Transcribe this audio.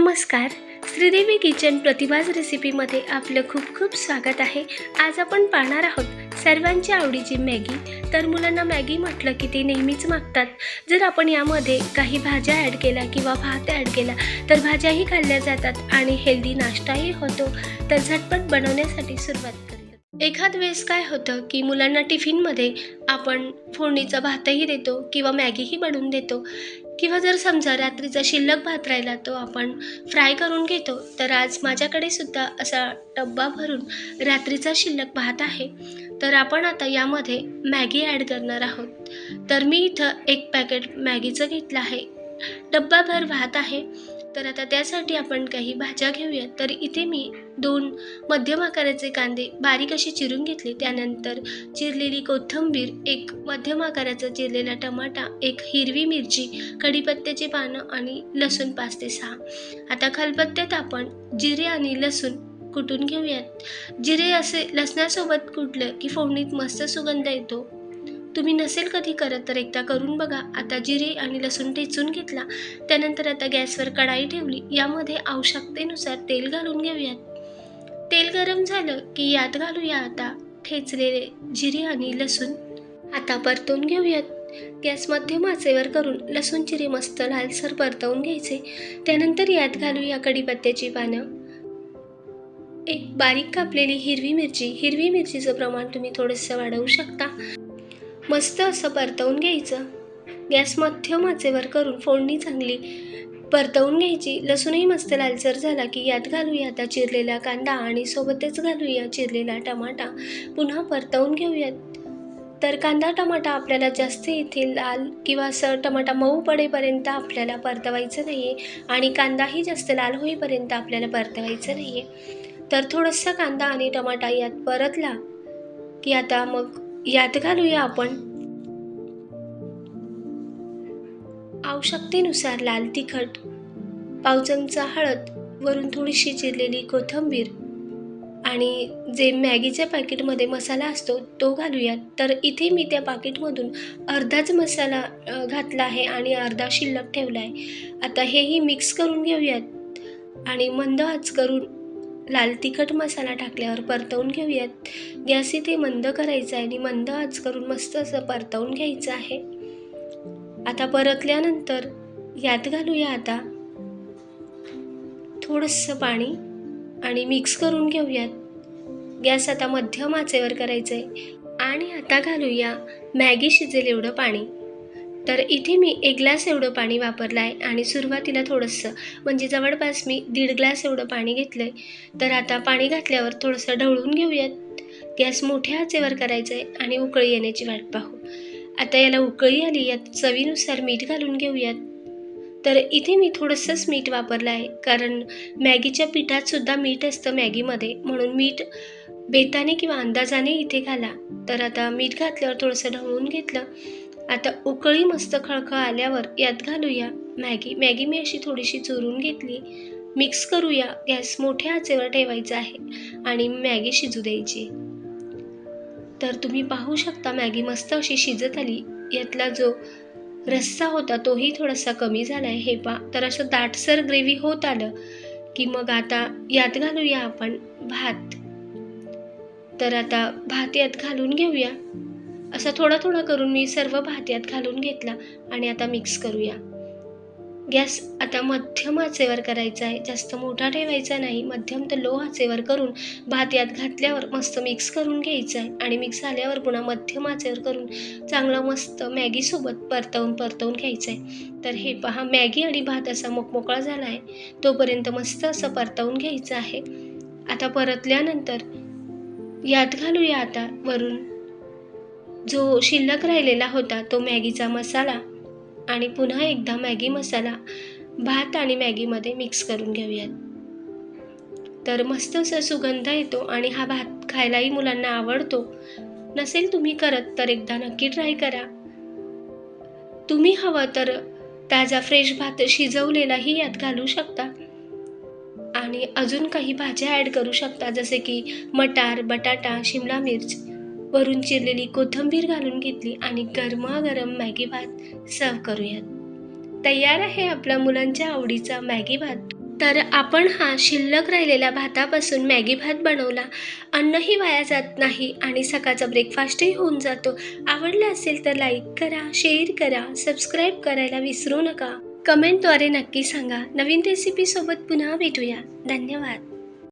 नमस्कार. श्रीदेवी किचन प्रतिभाज रेसिपीमध्ये आपलं खूप खूप स्वागत आहे. आज आपण पाहणार आहोत सर्वांच्या आवडीची मॅगी. तर मुलांना मॅगी म्हटलं की ते नेहमीच मागतात. जर आपण यामध्ये काही भाज्या ॲड केल्या किंवा भात ॲड केला तर भाज्याही खाल्ल्या जातात आणि हेल्दी नाश्ताही होतो. तर झटपट बनवण्यासाठी सुरुवात करूया. एखाद वेळेस काय होतं की मुलांना टिफिनमध्ये आपण फोडणीचा भातही देतो किंवा मॅगीही बनवून देतो. किंवा जर समजा रात्रीचा शिल्लक भात राहिला तो आपण फ्राय करून घेतो तर आज माझ्याकडे सुद्धा असा डब्बा भरून रात्रीचा शिल्लक भात आहे. तर आपण आता यामध्ये मॅगी ॲड करणार आहोत. तर मी इथं एक पॅकेट मॅगीचं घेतलं आहे. डब्बाभर भात आहे. तर आता त्यासाठी आपण काही भाज्या घेऊयात तर इथे मी दोन मध्यम आकाराचे कांदे बारीक असे चिरून घेतले. त्यानंतर चिरलेली कोथिंबीर एक मध्यम आकाराचा चिरलेला टमाटा एक हिरवी मिरची कढीपत्त्याची पानं आणि लसूण पाच ते सहा. आता खलबत्त्यात आपण जिरे आणि लसूण कुटून घेऊयात. जिरे असे लसणासोबत कुटलं की फोडणीत मस्त सुगंध येतो. तुम्ही नसेल कधी करत तर एकदा करून बघा. आता जिरे आणि लसूण ठेचून घेतला त्यानंतर आता गॅसवर कढाई ठेवली. यामध्ये आवश्यकतेनुसार तेल घालून घेऊयात. तेल गरम झालं की यात घालूया आता ठेचलेले जिरे आणि लसूण. आता परतून घेऊयात. गॅस मध्यम आचेवर करून लसूण जिरे मस्त लालसर परतवून घ्यायचे. त्यानंतर यात घालूया कढीपत्त्याची पानं. एक बारीक कापलेली हिरवी मिरची. हिरवी मिरचीचं प्रमाण तुम्ही थोडंसं वाढवू शकता. मस्त असं परतवून घ्यायचं. गॅस मध्यम आचेवर करून फोडणी चांगली परतवून घ्यायची. लसूणही मस्त लालसर झाला की यात घालूया. आता चिरलेला कांदा आणि सोबतच घालूया चिरलेला टमाटा. पुन्हा परतवून घेऊयात. तर कांदा टमाटा आपल्याला जास्त येथे लाल किंवा असं टमाटा मऊ पडेपर्यंत आपल्याला परतवायचं नाही आहे आणि कांदाही जास्त लाल होईपर्यंत आपल्याला परतवायचं नाही आहे तर थोडंसं कांदा आणि टमाटा यात परतला की आता मग यात घालूया आपण. आवश्यकतेनुसार लाल तिखट पाव चमचा हळद वरून थोडीशी चिरलेली कोथिंबीर आणि जे मॅगीच्या पॅकेटमध्ये मसाला असतो तो घालूयात तर इथे मी त्या पाकिटमधून अर्धाच मसाला घातला आहे आणि अर्धा शिल्लक ठेवला आहे. आता हेही मिक्स करून घेऊयात आणि मंद आच करून लाल तिखट मसाला टाकल्यावर परतवून घेऊयात. गॅस इथे मंद करायचा आहे आणि मंद आच करून मस्त असं परतवून घ्यायचं आहे. आता परतल्यानंतर यात घालूया आता थोडंसं पाणी आणि मिक्स करून घेऊयात. गॅस आता मध्यम आचेवर करायचं आहे आणि आता घालूया मॅगी शिजेल एवढं पाणी. तर इथे मी एक ग्लास एवढं पाणी वापरलं आहे आणि सुरुवातीला थोडंसं म्हणजे जवळपास मी दीड ग्लास एवढं पाणी घेतलं आहे तर आता पाणी घातल्यावर थोडंसं ढवळून घेऊयात. गॅस मोठ्या आचेवर करायचं आहे आणि उकळी येण्याची वाट पाहू. आता याला उकळी आली यात चवीनुसार मीठ घालून घेऊयात. तर इथे मी थोडंसंच मीठ वापरलं आहे कारण मॅगीच्या पिठातसुद्धा मीठ असतं मॅगीमध्ये म्हणून मीठ बेताने किंवा अंदाजाने इथे घाला. तर आता मीठ घातल्यावर थोडंसं ढवळून घेतलं. आता उकळी मस्त खळखळ आल्यावर यात घालूया मॅगी. मॅगी मी अशी थोडीशी चुरून घेतली. मिक्स करूया. गॅस मोठ्या आचेवर ठेवायचा आहे आणि मॅगी शिजू द्यायची. तर तुम्ही पाहू शकता मॅगी मस्त अशी शिजत आली. यातला जो रस्सा होता तोही थोडासा कमी झाला आहे हे पा तर असं दाटसर ग्रेव्ही होत आलं की मग आता यात घालूया आपण भात. तर आता भात यात घालून घेऊया. असा थोडा थोडा करून मी सर्व भात यात घालून घेतला आणि आता मिक्स करूया. गॅस आता मध्यम आचेवर करायचा आहे. जास्त मोठा ठेवायचा नाही. मध्यम तर लो आचेवर करून भात यात घातल्यावर मस्त मिक्स करून घ्यायचं आहे. आणि मिक्स झाल्यावर पुन्हा मध्यम आचेवर करून चांगलं मस्त मॅगीसोबत परतवून परतवून घ्यायचं आहे. तर हे पहा मॅगी आणि भात असा मोकमोकळा झाला आहे. तोपर्यंत मस्त असं परतवून घ्यायचं आहे. आता परतल्यानंतर यात घालूया आता वरून. जो शिल्लक राहिलेला होता तो मॅगीचा मसाला आणि पुन्हा एकदा मॅगी मसाला भात आणि मॅगीमध्ये मिक्स करून घेऊयात. तर मस्त असा सुगंध येतो आणि हा भात खायलाही मुलांना आवडतो. नसेल तुम्ही करत तर एकदा नक्की ट्राय करा. तुम्ही हवं तर ताजा फ्रेश भात शिजवलेलाही यात घालू शकता. आणि अजून काही भाज्या ॲड करू शकता जसे की मटार बटाटा शिमला मिर्च वरून चिरलेली कोथिंबीर घालून घेतली आणि गरमागरम मॅगी भात सर्व करूयात. तयार आहे आपला मुलांच्या आवडीचा मॅगी भात. तर आपण हा शिल्लक राहिलेल्या भातापासून मॅगी भात बनवला. अन्नही वाया जात नाही आणि सकाळचा ब्रेकफास्टही होऊन जातो. आवडला असेल तर लाईक करा शेअर करा सबस्क्राईब करायला विसरू नका. कमेंटद्वारे नक्की सांगा. नवीन रेसिपीसोबत पुन्हा भेटूया. धन्यवाद.